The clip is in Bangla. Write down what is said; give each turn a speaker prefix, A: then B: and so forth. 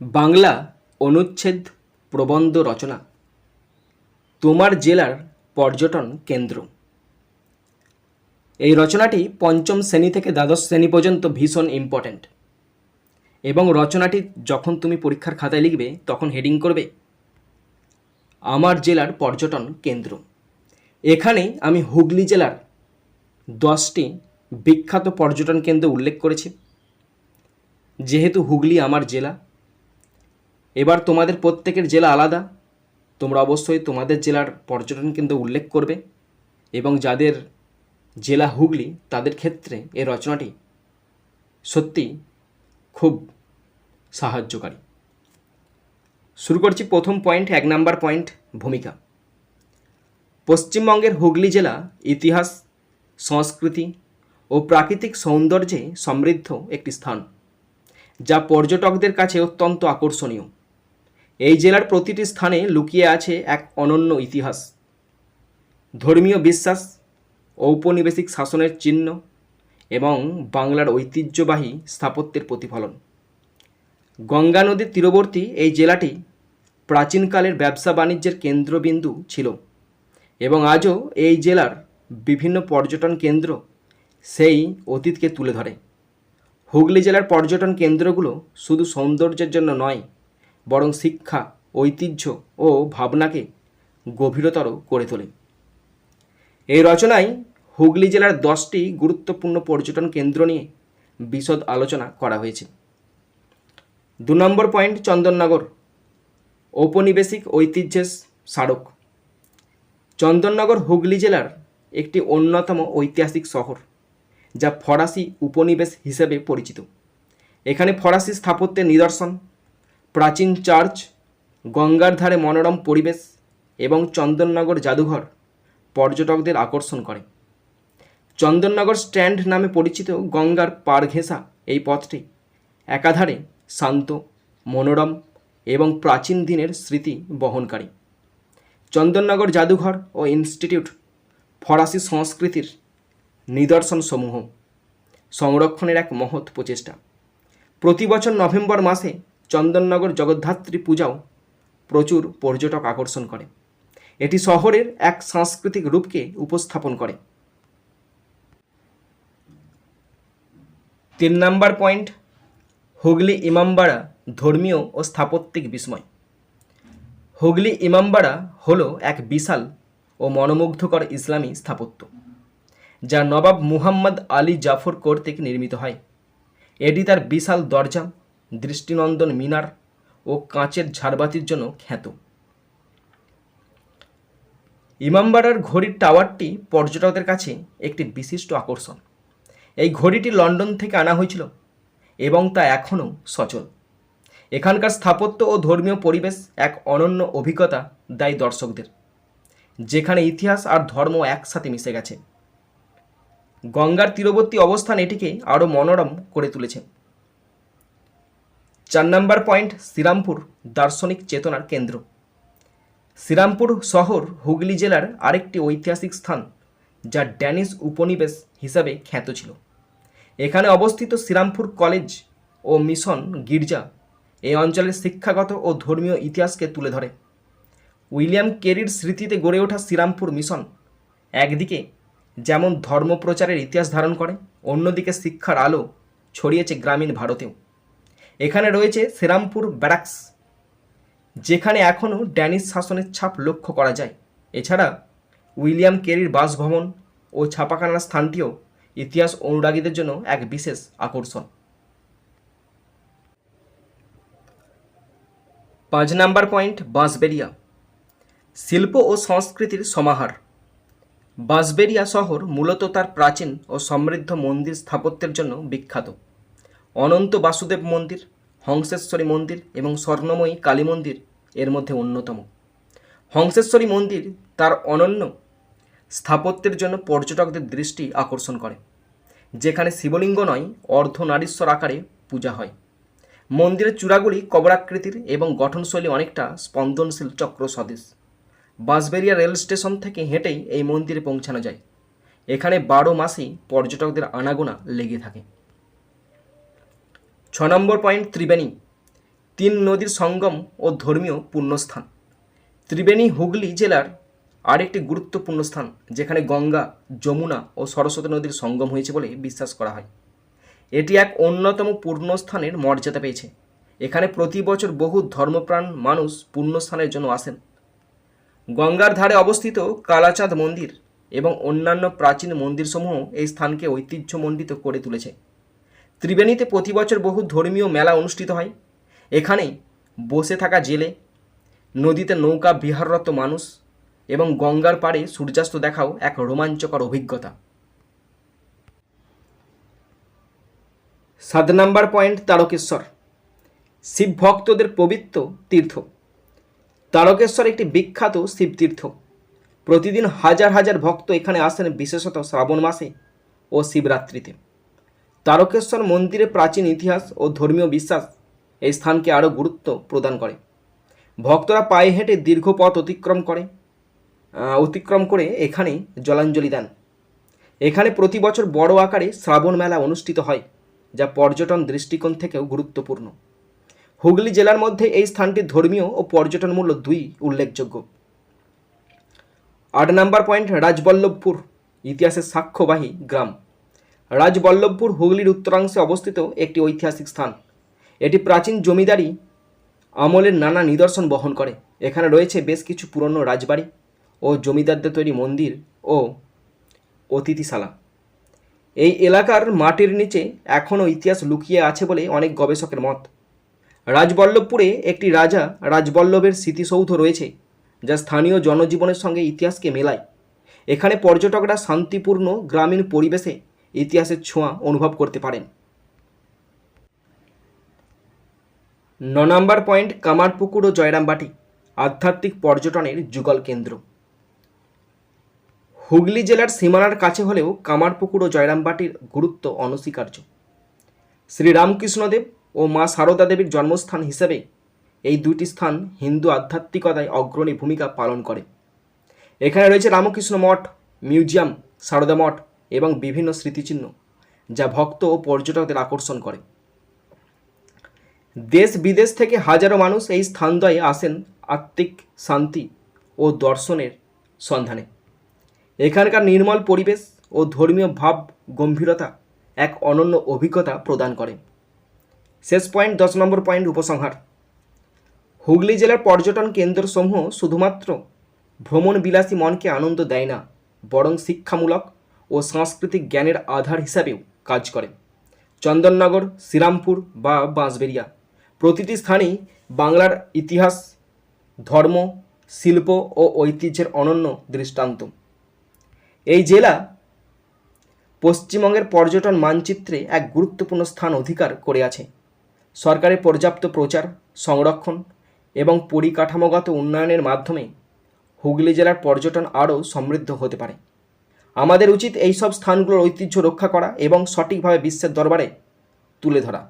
A: বাংলা অনুচ্ছেদ প্রবন্ধ রচনা। তোমার জেলার পর্যটন কেন্দ্র। এই রচনাটি পঞ্চম শ্রেণি থেকে দ্বাদশ শ্রেণি পর্যন্ত ভীষণ ইম্পর্ট্যান্ট এবং রচনাটি যখন তুমি পরীক্ষার খাতায় লিখবে, তখন হেডিং করবে, আমার জেলার পর্যটন কেন্দ্র। এখানে আমি হুগলি জেলার দশটি বিখ্যাত পর্যটন কেন্দ্র উল্লেখ করেছি। যেহেতু হুগলি আমার জেলা এবার তোমাদের প্রত্যেকের জেলা আলাদা। তোমরা অবশ্যই তোমাদের জেলার পর্যটন কেন্দ্র উল্লেখ করবে এবং যাদের জেলা হুগলি, তাদের ক্ষেত্রে এই রচনাটি সত্যি খুব সাহায্যকারী। শুরু করছি প্রথম পয়েন্ট, এক নাম্বার পয়েন্ট, ভূমিকা। পশ্চিমবঙ্গের হুগলি জেলা ইতিহাস, সংস্কৃতি ও প্রাকৃতিক সৌন্দর্যে সমৃদ্ধ একটি স্থান, যা পর্যটকদের কাছে অত্যন্ত আকর্ষণীয়। এই জেলার প্রতিটি স্থানে লুকিয়ে আছে এক অনন্য ইতিহাস। ধর্মীয় বিশ্বাস ঔপনিবেশিক শাসনের চিহ্ন এবং বাংলার ঐতিহ্যবাহী স্থাপত্যের প্রতিফলন। গঙ্গা নদীর তীরবর্তী এই জেলাটি প্রাচীনকালের ব্যবসা বাণিজ্যের কেন্দ্রবিন্দু ছিল এবং আজও এই জেলার বিভিন্ন পর্যটন কেন্দ্র সেই অতীতকে তুলে ধরে। হুগলি জেলার পর্যটন কেন্দ্রগুলো শুধু সৌন্দর্যের জন্য নয় বরং শিক্ষা, ঐতিহ্য ও ভাবনাকে গভীরতর করে তোলে। এই রচনায় হুগলি জেলার দশটি গুরুত্বপূর্ণ পর্যটন কেন্দ্র নিয়ে বিশদ আলোচনা করা হয়েছে। দু নম্বর পয়েন্ট চন্দননগর, ঔপনিবেশিক ঐতিহ্যের স্মারক। চন্দননগর হুগলি জেলার একটি অন্যতম ঐতিহাসিক শহর, যা ফরাসি উপনিবেশ হিসেবে পরিচিত। এখানে ফরাসি স্থাপত্যের নিদর্শন প্রাচীন চার্চ, গঙ্গার ধারে মনোরম পরিবেশ এবং চন্দননগর জাদুঘর পর্যটকদের আকর্ষণ করে। চন্দননগর স্ট্যান্ড নামে পরিচিত গঙ্গার পার ঘেঁষা এই পথটি একাধারে শান্ত, মনোরম এবং প্রাচীন দিনের স্মৃতি বহনকারী। চন্দননগর জাদুঘর ও ইনস্টিটিউট ফরাসি সংস্কৃতির নিদর্শনসমূহ। সংরক্ষণের এক মহৎ প্রচেষ্টা। প্রতি বছর নভেম্বর মাসে চন্দননগর জগদ্ধাত্রী পূজাও প্রচুর পর্যটক আকর্ষণ করে। এটি শহরের এক সাংস্কৃতিক রূপকে উপস্থাপন করে। তিন নাম্বার পয়েন্ট, হুগলি ইমামবাড়া ধর্মীয় ও স্থাপত্যিক বিস্ময়। হুগলি ইমামবাড়া হলো এক বিশাল ও মনোমুগ্ধকর ইসলামী স্থাপত্য, যা নবাব মুহাম্মদ আলী জাফর কর্তৃক নির্মিত হয়। এটি তার বিশাল দরজা দৃষ্টিনন্দন মিনার ও কাঁচের ঝাড়বাতির জন্য খ্যাত। ইমামবাড়ার ঘড়ির টাওয়ারটি পর্যটকদের কাছে একটি বিশিষ্ট আকর্ষণ। এই ঘড়িটি লন্ডন থেকে আনা হয়েছিল এবং তা এখনও সচল। এখানকার স্থাপত্য ও ধর্মীয় পরিবেশ এক অনন্য অভিজ্ঞতা দেয় দর্শকদের, যেখানে ইতিহাস আর ধর্ম একসাথে মিশে গেছে। গঙ্গার তীরবর্তী অবস্থান এটিকে আরও মনোরম করে তুলেছে। চার নম্বর পয়েন্ট শ্রীরামপুর দার্শনিক চেতনার কেন্দ্র। শ্রীরামপুর শহর হুগলি জেলার আরেকটি ঐতিহাসিক স্থান, যা ড্যানিশ উপনিবেশ হিসাবে খ্যাত ছিল। এখানে অবস্থিত শ্রীরামপুর কলেজ ও মিশন গির্জা এই অঞ্চলের শিক্ষাগত ও ধর্মীয় ইতিহাসকে তুলে ধরে। উইলিয়াম কেরির স্মৃতিতে গড়ে ওঠা শ্রীরামপুর মিশন একদিকে যেমন ধর্মপ্রচারের ইতিহাস ধারণ করে, অন্যদিকে শিক্ষার আলো ছড়িয়েছে গ্রামীণ ভারতেও। এখানে রয়েছে শ্রীরামপুর ব্যারাক্স, যেখানে এখনও ড্যানিশ শাসনের ছাপ লক্ষ্য করা যায়। এছাড়া উইলিয়াম কেরির বাসভবন ও ছাপাখানার স্থানটিও ইতিহাস অনুরাগীদের জন্য এক বিশেষ আকর্ষণ। পাঁচ নাম্বার পয়েন্ট বাঁশবেরিয়া শিল্প ও সংস্কৃতির সমাহার। বাঁশবেরিয়া শহর মূলত তার প্রাচীন ও সমৃদ্ধ মন্দির স্থাপত্যের জন্য বিখ্যাত। অনন্ত বাসুদেব মন্দির, হংসেশ্বরী মন্দির এবং স্বর্ণময়ী কালী মন্দির এর মধ্যে অন্যতম। হংসেশ্বরী মন্দির তার অনন্য স্থাপত্যের জন্য পর্যটকদের দৃষ্টি আকর্ষণ করে, যেখানে শিবলিঙ্গ নয় অর্ধনারীশ্বর আকারে পূজা হয়। মন্দিরের চূড়াগুলি কবরাকৃতির এবং গঠনশৈলী অনেকটা স্পন্দনশীল চক্র সদৃশ বাঁশবেরিয়া রেল স্টেশন থেকে হেঁটেই এই মন্দিরে পৌঁছানো যায়। এখানে বারো মাসেই পর্যটকদের আনাগোনা লেগে থাকে। ছ নম্বর পয়েন্ট ত্রিবেণী। তিন নদীর সঙ্গম ও ধর্মীয় পুণ্যস্থান ত্রিবেণী হুগলি জেলার আরেকটি গুরুত্বপূর্ণ স্থান, যেখানে গঙ্গা, যমুনা ও সরস্বতী নদীর সঙ্গম হয়েছে বলে বিশ্বাস করা হয়। এটি এক অন্যতম পূর্ণস্থানের মর্যাদা পেয়েছে। এখানে প্রতি বছর বহু ধর্মপ্রাণ মানুষ পুণ্যস্থানের জন্য আসেন। গঙ্গার ধারে অবস্থিত কালাচাঁদ মন্দির এবং অন্যান্য প্রাচীন মন্দিরসমূহ এই স্থানকে ঐতিহ্যমণ্ডিত করে তুলেছে। ত্রিবেণীতে প্রতি বছর বহু ধর্মীয় মেলা অনুষ্ঠিত হয়। এখানে বসে থাকা জেলে, নদীতে নৌকা বিহাররত মানুষ এবং গঙ্গার পাড়ে সূর্যাস্ত দেখাও এক রোমাঞ্চকর অভিজ্ঞতা। সাত নাম্বার পয়েন্ট তারকেশ্বর। শিব ভক্তদের পবিত্র তীর্থ। তারকেশ্বর একটি বিখ্যাত শিবতীর্থ প্রতিদিন হাজার হাজার ভক্ত এখানে আসেন, বিশেষত শ্রাবণ মাসে ও শিবরাত্রিতে। তারকেশ্বর মন্দিরে প্রাচীন ইতিহাস ও ধর্মীয় বিশ্বাস এই স্থানকে আরও গুরুত্ব প্রদান করে। ভক্তরা পায়ে হেঁটে দীর্ঘ পথ অতিক্রম করে অতিক্রম করে এখানে জলাঞ্জলি দেন। এখানে প্রতি বছর বড় আকারে শ্রাবণ মেলা অনুষ্ঠিত হয়, যা পর্যটন দৃষ্টিকোণ থেকেও গুরুত্বপূর্ণ। হুগলি জেলার মধ্যে এই স্থানটি ধর্মীয় ও পর্যটন মূল্য দুই উল্লেখযোগ্য। আট নাম্বার পয়েন্ট রাজবল্লভপুর, ইতিহাসের সাক্ষ্যবাহী গ্রাম। রাজবল্লভপুর হুগলির উত্তরাংশে অবস্থিত একটি ঐতিহাসিক স্থান। এটি প্রাচীন জমিদারি আমলের নানা নিদর্শন বহন করে। এখানে রয়েছে বেশ কিছু পুরনো রাজবাড়ি ও জমিদারদের তৈরি মন্দির ও অতিথিশালা। এই এলাকার মাটির নিচে এখনও ইতিহাস লুকিয়ে আছে বলে অনেক গবেষকের মত। রাজবল্লভপুরে একটি রাজা রাজবল্লভের স্মৃতিসৌধ রয়েছে, যা স্থানীয় জনজীবনের সঙ্গে ইতিহাসকে মেলায়। এখানে পর্যটকরা শান্তিপূর্ণ গ্রামীণ পরিবেশে ইতিহাসের ছোঁয়া অনুভব করতে পারেন। ন নম্বর পয়েন্ট কামারপুকুর ও জয়রামবাটি, আধ্যাত্মিক পর্যটনের যুগল কেন্দ্র। হুগলি জেলার সীমানার কাছে হলেও কামারপুকুর ও জয়রামবাটির গুরুত্ব অনস্বীকার্য। শ্রীরামকৃষ্ণদেব ও মা সারদা দেবীর জন্মস্থান হিসেবে এই দুটি স্থান হিন্দু আধ্যাত্মিকতায় অগ্রণী ভূমিকা পালন করে। এখানে রয়েছে রামকৃষ্ণ মঠ, মিউজিয়াম, সারদা মঠ এবং বিভিন্ন স্মৃতিচিহ্ন যা ভক্ত ও পর্যটকদের আকর্ষণ করে। দেশ বিদেশ থেকে হাজারো মানুষ এই স্থানদ্বয়ে আসেন আত্মিক শান্তি ও দর্শনের সন্ধানে। এখানকার নির্মল পরিবেশ ও ধর্মীয় ভাব গম্ভীরতা এক অনন্য অভিজ্ঞতা প্রদান করে। শেষ পয়েন্ট, দশ নম্বর পয়েন্ট, উপসংহার। হুগলি জেলার পর্যটন কেন্দ্রসমূহ শুধুমাত্র ভ্রমণ বিলাসী মনকে আনন্দ দেয় না, বরং শিক্ষামূলক ও সাংস্কৃতিক জ্ঞানের আধার হিসাবেও কাজ করে চন্দননগর, শ্রীরামপুর বা বাঁশবেরিয়া প্রতিটি স্থানেই বাংলার ইতিহাস, ধর্ম, শিল্প ও ঐতিহ্যের অনন্য দৃষ্টান্ত। এই জেলা পশ্চিমবঙ্গের পর্যটন মানচিত্রে এক গুরুত্বপূর্ণ স্থান অধিকার করে আছে। সরকারের পর্যাপ্ত প্রচার, সংরক্ষণ এবং পরিকাঠামোগত উন্নয়নের মাধ্যমে হুগলি জেলার পর্যটন আরও সমৃদ্ধ হতে পারে। আমাদের উচিত এই সব স্থানগুলোর ঐতিহ্য রক্ষা করা এবং সঠিকভাবে বিশ্বের দরবারে তুলে ধরা।